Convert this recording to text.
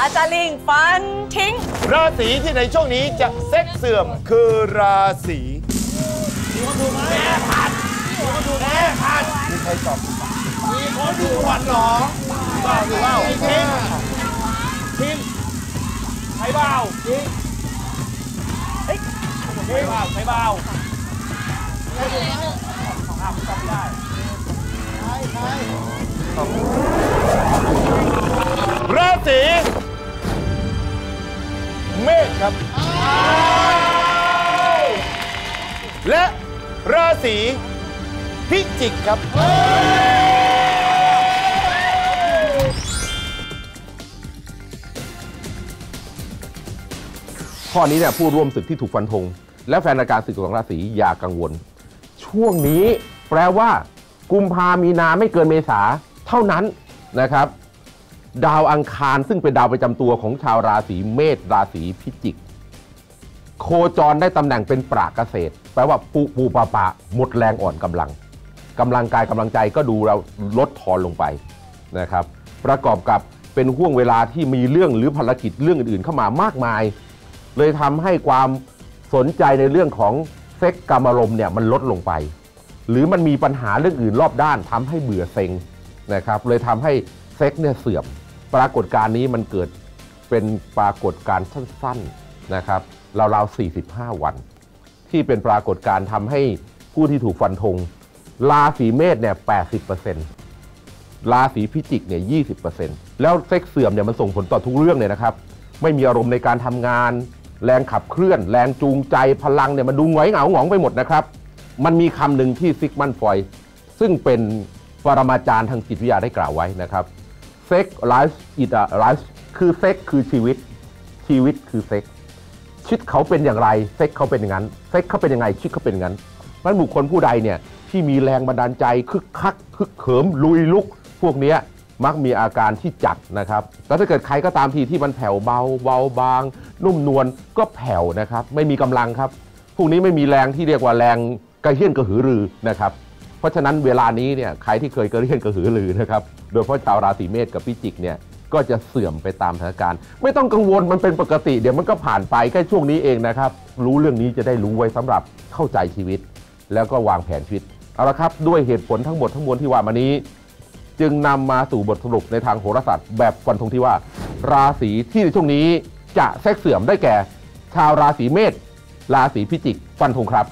อาจารย์ลิงฟันทิ้ง ราศีที่ในช่วงนี้จะเซ็กเสื่อมคือราศีมีคนดูไหมแม่พันมีคนดูแม่พันมีใครตอบมีคนดูวันหรอเปล่าหรือเปล่าทีมทีมใครเปล่าทีมเฮ้ยใครเปล่าใครเปล่าราศี เมษครับ และราศีพิจิกครับ ข้อนี้เนี่ยผู้ร่วมศึกที่ถูกฟันธงและแฟนรายการศึกของราศีอย่ากังวล ช่วงนี้แปลว่า กุมภามีนาไม่เกินเมษาเท่านั้นนะครับ ดาวอังคารซึ่งเป็นดาวประจำตัวของชาวราศีเมษราศีพิจิกโคจรได้ตำแหน่งเป็นปรากเกษตร แปลว่าปูปูปะปะหมดแรงอ่อนกำลังกำลังกายกำลังใจก็ดูเราลดทอนลงไปนะครับ ประกอบกับเป็นห่วงเวลาที่มีเรื่องหรือภารกิจเรื่องอื่นๆ เข้ามามากมาย เลยทำให้ความสนใจในเรื่องของเซ็กกรรมอารมณ์เนี่ยมันลดลงไป หรือมันมีปัญหาเรื่องอื่นรอบด้านทำให้เบื่อเซ็งนะครับ เลยทำให้เซ็กเนี่ยเสื่อม ปรากฏการณ์นี้มันเกิดเป็นปรากฏการณ์สั้นๆนะครับราวๆ45 วัน ที่เป็นปรากฏการณ์ทำให้ผู้ที่ถูกฟันธงราศีเมษเนี่ย80%ราศีพิจิกเนี่ย20%แล้วเซ็กเสื่อมเนี่ยมันส่งผลต่อทุกเรื่องเลยนะครับ ไม่มีอารมณ์ในการทำงาน แรงขับเคลื่อน แรงจูงใจพลังเนี่ยมันดูหงอยเหงาหงองไปหมดนะครับ มันมีคำหนึ่งที่ซิกมันฟอย ซึ่งเป็นปรมาจารย์ทางจิตวิทยาได้กล่าวไว้นะครับ เซ็กไลฟ์อิดไลฟ์คือเซ็กคือชีวิต ชีวิตคือเซ็กชีวิตเขาเป็นอย่างไรเซ็กเขาเป็นอย่างนั้นเซ็กเขาเป็นยังไงชีวิตเขาเป็นอย่างนั้นนั้นบุคคลผู้ใดเนี่ยที่มีแรงบันดาลใจคึกคักคึกเขิมลุยลุก พวกนี้มักมีอาการที่จัดนะครับ แล้วถ้าเกิดใครก็ตามทีที่มันแผ่วเบาเบาบาง นุ่มนวลก็แผ่วนะครับ ไม่มีกำลังครับ พวกนี้ไม่มีแรงที่เรียกว่าแรงกระเฮี้ยนกระหือรือนะครับ เพราะฉะนั้นเวลานี้เนี่ยใครที่เคยกระเฮี้ยนกระหือรือนะครับโดยเฉพาะชาวราศีเมษกับพิจิกเนี่ยก็จะเสื่อมไปตามสถานการณ์ ไม่ต้องกังวลมันเป็นปกติ เดี๋ยวมันก็ผ่านไปแค่ช่วงนี้เองนะครับ รู้เรื่องนี้จะได้รู้ไว้สำหรับเข้าใจชีวิต แล้วก็วางแผนชีวิตเอาละครับ ด้วยเหตุผลทั้งหมดทั้งมวลที่ว่ามานี้ จึงนำมาสู่บทสรุปในทางโหราศาสตร์แบบฟันธงที่ว่า ราศีที่ในช่วงนี้จะแทรกเสื่อมได้แก่ ชาวราศีเมษราศีพิจิกฟันธงครับ